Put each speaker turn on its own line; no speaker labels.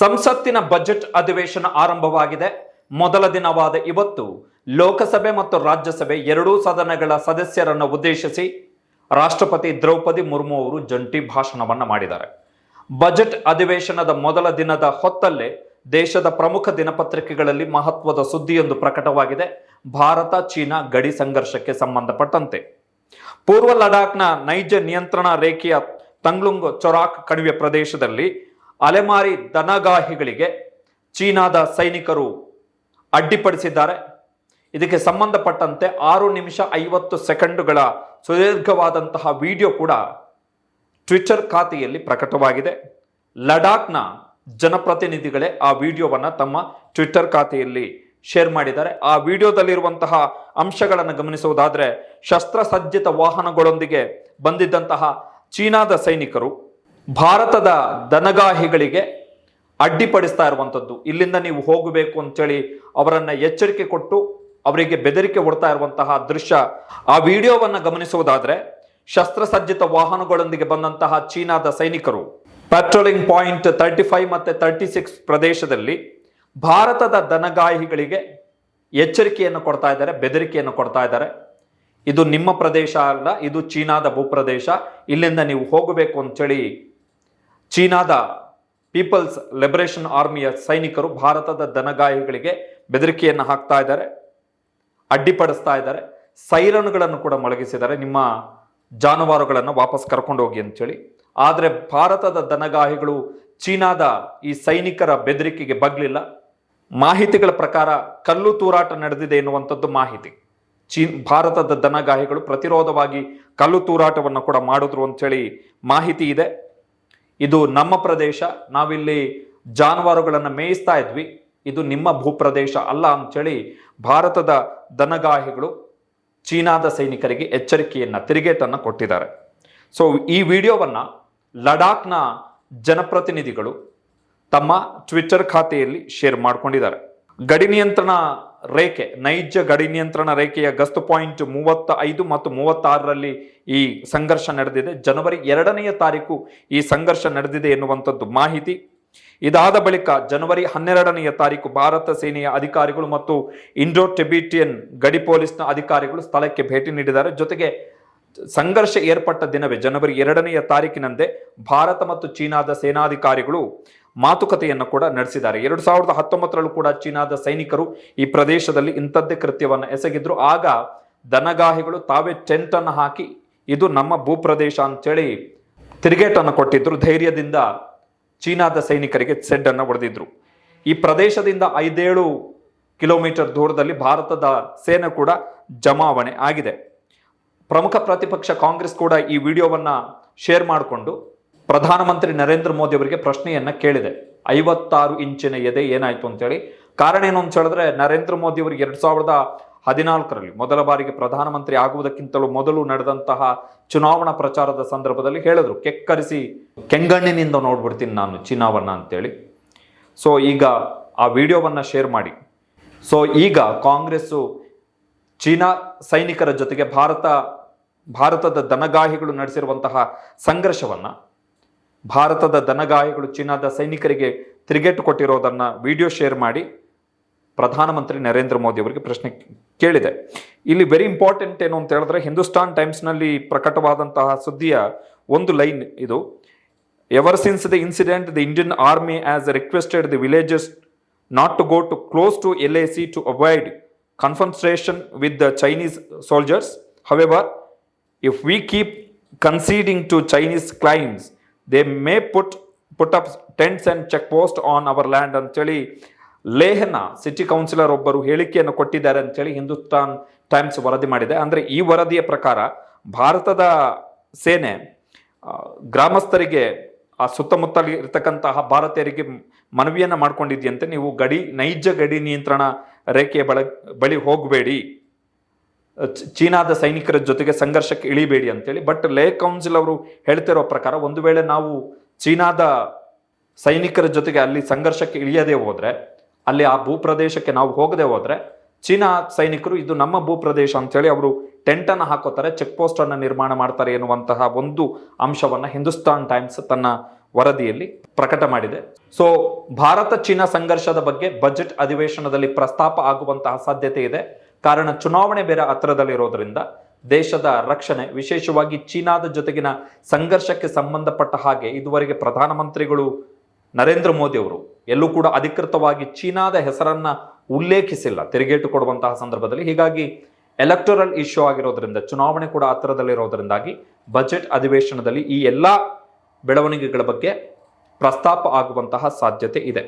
ಸಂಸತ್ತಿನ ಬಜೆಟ್ ಅಧಿವೇಶನ ಆರಂಭವಾಗಿದೆ. ಮೊದಲ ದಿನವಾದ ಇವತ್ತು ಲೋಕಸಭೆ ಮತ್ತು ರಾಜ್ಯಸಭೆ ಎರಡೂ ಸದನಗಳ ಸದಸ್ಯರನ್ನು ಉದ್ದೇಶಿಸಿ ರಾಷ್ಟ್ರಪತಿ ದ್ರೌಪದಿ ಮುರ್ಮು ಅವರು ಜಂಟಿ ಭಾಷಣವನ್ನು ಮಾಡಿದ್ದಾರೆ. ಬಜೆಟ್ ಅಧಿವೇಶನದ ಮೊದಲ ದಿನದ ಹೊತ್ತಲ್ಲೇ ದೇಶದ ಪ್ರಮುಖ ದಿನಪತ್ರಿಕೆಗಳಲ್ಲಿ ಮಹತ್ವದ ಸುದ್ದಿಯೊಂದು ಪ್ರಕಟವಾಗಿದೆ. ಭಾರತ, ಚೀನಾ ಗಡಿ ಸಂಘರ್ಷಕ್ಕೆ ಸಂಬಂಧಪಟ್ಟಂತೆ. ಪೂರ್ವ ಲಡಾಖ್ನ ನೈಜ ನಿಯಂತ್ರಣ ರೇಖೆಯ ತಂಗ್ಲುಂಗ್ ಚೊರಾಕ್ ಕಣಿವೆ ಪ್ರದೇಶದಲ್ಲಿ ಅಲೆಮಾರಿ ದನಗಾಹಿಗಳಿಗೆ ಚೀನಾದ ಸೈನಿಕರು ಅಡ್ಡಿಪಡಿಸಿದ್ದಾರೆ. ಇದಕ್ಕೆ ಸಂಬಂಧಪಟ್ಟಂತೆ ಆರು ನಿಮಿಷ ಐವತ್ತು ಸೆಕೆಂಡುಗಳ ಸುದೀರ್ಘವಾದಂತಹ ವಿಡಿಯೋ ಕೂಡ ಟ್ವಿಟರ್ ಖಾತೆಯಲ್ಲಿ ಪ್ರಕಟವಾಗಿದೆ. ಲಡಾಖ್ನ ಜನಪ್ರತಿನಿಧಿಗಳೇ ಆ ವಿಡಿಯೋವನ್ನು ತಮ್ಮ ಟ್ವಿಟರ್ ಖಾತೆಯಲ್ಲಿ ಶೇರ್ ಮಾಡಿದ್ದಾರೆ. ಆ ವಿಡಿಯೋದಲ್ಲಿರುವಂತಹ ಅಂಶಗಳನ್ನು ಗಮನಿಸುವುದಾದರೆ, ಶಸ್ತ್ರಸಜ್ಜಿತ ವಾಹನಗಳೊಂದಿಗೆ ಬಂದಿದ್ದಂತಹ ಚೀನಾದ ಸೈನಿಕರು ಭಾರತದ ದನಗಾಹಿಗಳಿಗೆ ಅಡ್ಡಿಪಡಿಸ್ತಾ ಇರುವಂಥದ್ದು. ಇಲ್ಲಿಂದ ನೀವು ಹೋಗಬೇಕು ಅಂತೇಳಿ ಅವರನ್ನು ಎಚ್ಚರಿಕೆ ಕೊಟ್ಟು ಅವರಿಗೆ ಬೆದರಿಕೆ ಕೊಡ್ತಾ ಇರುವಂತಹ ದೃಶ್ಯ. ಆ ವಿಡಿಯೋವನ್ನು ಗಮನಿಸುವುದಾದರೆ ಶಸ್ತ್ರಸಜ್ಜಿತ ವಾಹನಗಳೊಂದಿಗೆ ಬಂದಂತಹ ಚೀನಾದ ಸೈನಿಕರು. ಪೆಟ್ರೋಲಿಂಗ್ ಪಾಯಿಂಟ್ ತರ್ಟಿ ಫೈವ್ ಮತ್ತು ತರ್ಟಿ ಸಿಕ್ಸ್ ಪ್ರದೇಶದಲ್ಲಿ ಭಾರತದ ದನಗಾಹಿಗಳಿಗೆ ಎಚ್ಚರಿಕೆಯನ್ನು ಕೊಡ್ತಾ ಇದ್ದಾರೆ, ಬೆದರಿಕೆಯನ್ನು ಕೊಡ್ತಾ ಇದ್ದಾರೆ. ಇದು ನಿಮ್ಮ ಪ್ರದೇಶ ಅಲ್ಲ, ಇದು ಚೀನಾದ ಭೂಪ್ರದೇಶ. ಇಲ್ಲಿಂದ ನೀವು ಹೋಗಬೇಕು ಅಂತೇಳಿ ಚೀನಾದ ಪೀಪಲ್ಸ್ ಲಿಬರೇಷನ್ ಆರ್ಮಿಯ ಸೈನಿಕರು ಭಾರತದ ದನಗಾಹಿಗಳಿಗೆ ಬೆದರಿಕೆಯನ್ನು ಹಾಕ್ತಾ ಇದ್ದಾರೆ, ಅಡ್ಡಿಪಡಿಸ್ತಾ ಇದ್ದಾರೆ, ಸೈರನ್ಗಳನ್ನು ಕೂಡ ಮೊಳಗಿಸಿದ್ದಾರೆ. ನಿಮ್ಮ ಜಾನುವಾರುಗಳನ್ನು ವಾಪಸ್ ಕರ್ಕೊಂಡು ಹೋಗಿ ಅಂತೇಳಿ. ಆದರೆ ಭಾರತದ ದನಗಾಹಿಗಳು ಚೀನಾದ ಈ ಸೈನಿಕರ ಬೆದರಿಕೆಗೆ ಬಗ್ಲಿಲ್ಲ. ಮಾಹಿತಿಗಳ ಪ್ರಕಾರ ಕಲ್ಲು ತೂರಾಟ ನಡೆದಿದೆ ಎನ್ನುವಂಥದ್ದು ಮಾಹಿತಿ. ಚೀನ್ ಭಾರತದ ದನಗಾಹಿಗಳು ಪ್ರತಿರೋಧವಾಗಿ ಕಲ್ಲು ತೂರಾಟವನ್ನು ಕೂಡ ಮಾಡಿದ್ರು ಅಂತೇಳಿ ಮಾಹಿತಿ ಇದೆ. ಇದು ನಮ್ಮ ಪ್ರದೇಶ. ನಾವಿಲ್ಲಿ ಜಾನುವಾರುಗಳನ್ನು ಮೇಯಿಸ್ತಾ ಇದ್ವಿ. ಇದು ನಿಮ್ಮ ಭೂಪ್ರದೇಶ ಅಲ್ಲ ಅಂತೇಳಿ ಭಾರತದ ದನಗಾಹಿಗಳು ಚೀನಾದ ಸೈನಿಕರಿಗೆ ಎಚ್ಚರಿಕೆಯನ್ನು, ತಿರುಗೇಟನ್ನು ಕೊಟ್ಟಿದ್ದಾರೆ. ಸೊ ಈ ವಿಡಿಯೋವನ್ನು ಲಡಾಖ್ನ ಜನಪ್ರತಿನಿಧಿಗಳು ತಮ್ಮ ಟ್ವಿಟ್ಟರ್ ಖಾತೆಯಲ್ಲಿ ಶೇರ್ ಮಾಡ್ಕೊಂಡಿದ್ದಾರೆ. ಗಡಿ ನಿಯಂತ್ರಣ ರೇಖೆ, ನೈಜ ಗಡಿ ನಿಯಂತ್ರಣ ರೇಖೆಯ ಗಸ್ತು ಪಾಯಿಂಟ್ ಮೂವತ್ತ ಐದು ಮತ್ತು ಮೂವತ್ತಾರರಲ್ಲಿ ಈ ಸಂಘರ್ಷ ನಡೆದಿದೆ. ಜನವರಿ ಎರಡನೆಯ ತಾರೀಕು ಈ ಸಂಘರ್ಷ ನಡೆದಿದೆ ಎನ್ನುವಂಥದ್ದು ಮಾಹಿತಿ. ಇದಾದ ಬಳಿಕ ಜನವರಿ ಹನ್ನೆರಡನೆಯ ತಾರೀಕು ಭಾರತ ಸೇನೆಯ ಅಧಿಕಾರಿಗಳು ಮತ್ತು ಇಂಡೋ ಟೆಬಿಟಿಯನ್ ಗಡಿ ಪೊಲೀಸ್ನ ಅಧಿಕಾರಿಗಳು ಸ್ಥಳಕ್ಕೆ ಭೇಟಿ ನೀಡಿದ್ದಾರೆ. ಜೊತೆಗೆ ಸಂಘರ್ಷ ಏರ್ಪಟ್ಟ ದಿನವೇ ಜನವರಿ ಎರಡನೆಯ ತಾರೀಕಿನಂದೇ ಭಾರತ ಮತ್ತು ಚೀನಾದ ಸೇನಾಧಿಕಾರಿಗಳು ಮಾತುಕತೆಯನ್ನು ಕೂಡ ನಡೆಸಿದ್ದಾರೆ. ಎರಡು ಸಾವಿರದ ಹತ್ತೊಂಬತ್ತರಲ್ಲೂ ಕೂಡ ಚೀನಾದ ಸೈನಿಕರು ಈ ಪ್ರದೇಶದಲ್ಲಿ ಇಂಥದ್ದೇ ಕೃತ್ಯವನ್ನು ಎಸಗಿದ್ರು. ಆಗ ದನಗಾಹಿಗಳು ತಾವೇ ಟೆಂಟ್ ಅನ್ನು ಹಾಕಿ ಇದು ನಮ್ಮ ಭೂಪ್ರದೇಶ ಅಂತೇಳಿ ತಿರುಗೇಟನ್ನು ಕೊಟ್ಟಿದ್ರು. ಧೈರ್ಯದಿಂದ ಚೀನಾದ ಸೈನಿಕರಿಗೆ ಸೆಡ್ ಅನ್ನು ಹೊಡೆದಿದ್ರು. ಈ ಪ್ರದೇಶದಿಂದ ಐದೇಳು ಕಿಲೋಮೀಟರ್ ದೂರದಲ್ಲಿ ಭಾರತದ ಸೇನೆ ಕೂಡ ಜಮಾವಣೆ ಆಗಿದೆ. ಪ್ರಮುಖ ಪ್ರತಿಪಕ್ಷ ಕಾಂಗ್ರೆಸ್ ಕೂಡ ಈ ವಿಡಿಯೋವನ್ನು ಶೇರ್ ಮಾಡಿಕೊಂಡು ಪ್ರಧಾನಮಂತ್ರಿ ನರೇಂದ್ರ ಮೋದಿ ಅವರಿಗೆ ಪ್ರಶ್ನೆಯನ್ನು ಕೇಳಿದೆ. ಐವತ್ತಾರು ಇಂಚಿನ ಎದೆ ಏನಾಯಿತು ಅಂತೇಳಿ. ಕಾರಣ ಏನು ಅಂತ ಹೇಳಿದ್ರೆ, ನರೇಂದ್ರ ಮೋದಿ ಅವರಿಗೆ ಎರಡು ಸಾವಿರದ ಹದಿನಾಲ್ಕರಲ್ಲಿ ಮೊದಲ ಬಾರಿಗೆ ಪ್ರಧಾನಮಂತ್ರಿ ಆಗುವುದಕ್ಕಿಂತಲೂ ಮೊದಲು ನಡೆದಂತಹ ಚುನಾವಣಾ ಪ್ರಚಾರದ ಸಂದರ್ಭದಲ್ಲಿ ಹೇಳಿದ್ರು, ಕೆಕ್ಕರಿಸಿ ಕೆಂಗಣ್ಣಿನಿಂದ ನೋಡ್ಬಿಡ್ತೀನಿ ನಾನು ಚೀನಾವನ್ನ ಅಂತೇಳಿ. ಸೊ ಈಗ ಆ ವಿಡಿಯೋವನ್ನು ಶೇರ್ ಮಾಡಿ. ಸೊ ಈಗ ಕಾಂಗ್ರೆಸ್ಸು ಚೀನಾ ಸೈನಿಕರ ಜೊತೆಗೆ ಭಾರತ, ಭಾರತದ ದನಗಾಹಿಗಳು ನಡೆಸಿರುವಂತಹ ಸಂಘರ್ಷವನ್ನು ಭಾರತದ ದನಗಾಹಿಗಳು ಚೀನಾದ ಸೈನಿಕರಿಗೆ ತಿರುಗೇಟು ಕೊಟ್ಟಿರೋದನ್ನು ವಿಡಿಯೋ ಶೇರ್ ಮಾಡಿ ಪ್ರಧಾನಮಂತ್ರಿ ನರೇಂದ್ರ ಮೋದಿ ಅವರಿಗೆ ಪ್ರಶ್ನೆ ಕೇಳಿದೆ. ಇಲ್ಲಿ ವೆರಿ ಇಂಪಾರ್ಟೆಂಟ್ ಏನು ಅಂತ ಹೇಳಿದ್ರೆ ಹಿಂದೂಸ್ತಾನ್ ಟೈಮ್ಸ್ನಲ್ಲಿ ಪ್ರಕಟವಾದಂತಹ ಸುದ್ದಿಯ ಒಂದು ಲೈನ್ ಇದು. Ever since the incident the Indian army has requested the villages not to go too close to L A C to avoid confrontation with the Chinese soldiers. However, if we keep conceding to Chinese claims, they may put put up tents and checkposts on our land ಅಂತೇಳಿ ಲೇಹನ city counsellor ಒಬ್ಬರು ಹೇಳಿಕೆಯನ್ನು ಕೊಟ್ಟಿದ್ದಾರೆ ಅಂತೇಳಿ Hindustan times ವರದಿ ಮಾಡಿದೆ. ಅಂದರೆ ಈ ವರದಿಯ ಪ್ರಕಾರ ಭಾರತದ ಸೇನೆ ಗ್ರಾಮಸ್ಥರಿಗೆ ಆ ಸುತ್ತಮುತ್ತಲ ಇರತಕ್ಕಂತಹ ಭಾರತೀಯರಿಗೆ ಮನವಿಯನ್ನು ಮಾಡ್ಕೊಂಡಿದೆಯಂತೆ. ನೀವು ಗಡಿ ನೈಜ ಗಡಿ ನಿಯಂತ್ರಣ ರೇಖೆಯ ಬಳ, ಬಳಿ ಹೋಗಬೇಡಿ. ಚೀನಾದ ಸೈನಿಕರ ಜೊತೆಗೆ ಸಂಘರ್ಷಕ್ಕೆ ಇಳಿಬೇಡಿ ಅಂತೇಳಿ. ಬಟ್ ಲೇ ಕೌನ್ಸಿಲ್ ಅವರು ಹೇಳ್ತಿರೋ ಪ್ರಕಾರ ಒಂದು ವೇಳೆ ನಾವು ಚೀನಾದ ಸೈನಿಕರ ಜೊತೆಗೆ ಅಲ್ಲಿ ಸಂಘರ್ಷಕ್ಕೆ ಇಳಿಯದೆ ಹೋದರೆ, ಅಲ್ಲಿ ಆ ಭೂಪ್ರದೇಶಕ್ಕೆ ನಾವು ಹೋಗದೆ ಹೋದರೆ, ಚೀನಾ ಸೈನಿಕರು ಇದು ನಮ್ಮ ಭೂಪ್ರದೇಶ ಅಂತೇಳಿ ಅವರು ಟೆಂಟ್ ಅನ್ನು ಹಾಕೋತಾರೆ, ಚೆಕ್ ಪೋಸ್ಟ್ ಅನ್ನು ನಿರ್ಮಾಣ ಮಾಡ್ತಾರೆ ಎನ್ನುವಂತಹ ಒಂದು ಅಂಶವನ್ನ ಹಿಂದೂಸ್ತಾನ್ ಟೈಮ್ಸ್ ತನ್ನ ವರದಿಯಲ್ಲಿ ಪ್ರಕಟ ಮಾಡಿದೆ. ಸೊ ಭಾರತ ಚೀನಾ ಸಂಘರ್ಷದ ಬಗ್ಗೆ ಬಜೆಟ್ ಅಧಿವೇಶನದಲ್ಲಿ ಪ್ರಸ್ತಾಪ ಆಗುವಂತಹ ಸಾಧ್ಯತೆ ಇದೆ. ಕಾರಣ ಚುನಾವಣೆ ಬೇರೆ ಹತ್ತಿರದಲ್ಲಿರೋದ್ರಿಂದ ದೇಶದ ರಕ್ಷಣೆ, ವಿಶೇಷವಾಗಿ ಚೀನಾದ ಜೊತೆಗಿನ ಸಂಘರ್ಷಕ್ಕೆ ಸಂಬಂಧಪಟ್ಟ ಹಾಗೆ ಇದುವರೆಗೆ ಪ್ರಧಾನಮಂತ್ರಿಗಳು ನರೇಂದ್ರ ಮೋದಿ ಅವರು ಎಲ್ಲೂ ಕೂಡ ಅಧಿಕೃತವಾಗಿ ಚೀನಾದ ಹೆಸರನ್ನ ಉಲ್ಲೇಖಿಸಿಲ್ಲ, ತಿರುಗೇಟು ಕೊಡುವಂತಹ ಸಂದರ್ಭದಲ್ಲಿ. ಹೀಗಾಗಿ ಎಲೆಕ್ಟೋರಲ್ ಇಶ್ಯೂ ಆಗಿರೋದ್ರಿಂದ, ಚುನಾವಣೆ ಕೂಡ ಹತ್ತಿರದಲ್ಲಿರೋದ್ರಿಂದಾಗಿ ಬಜೆಟ್ ಅಧಿವೇಶನದಲ್ಲಿ ಈ ಎಲ್ಲ ಬೆಳವಣಿಗೆಗಳ ಬಗ್ಗೆ ಪ್ರಸ್ತಾಪ ಆಗುವಂತಹ ಸಾಧ್ಯತೆ ಇದೆ.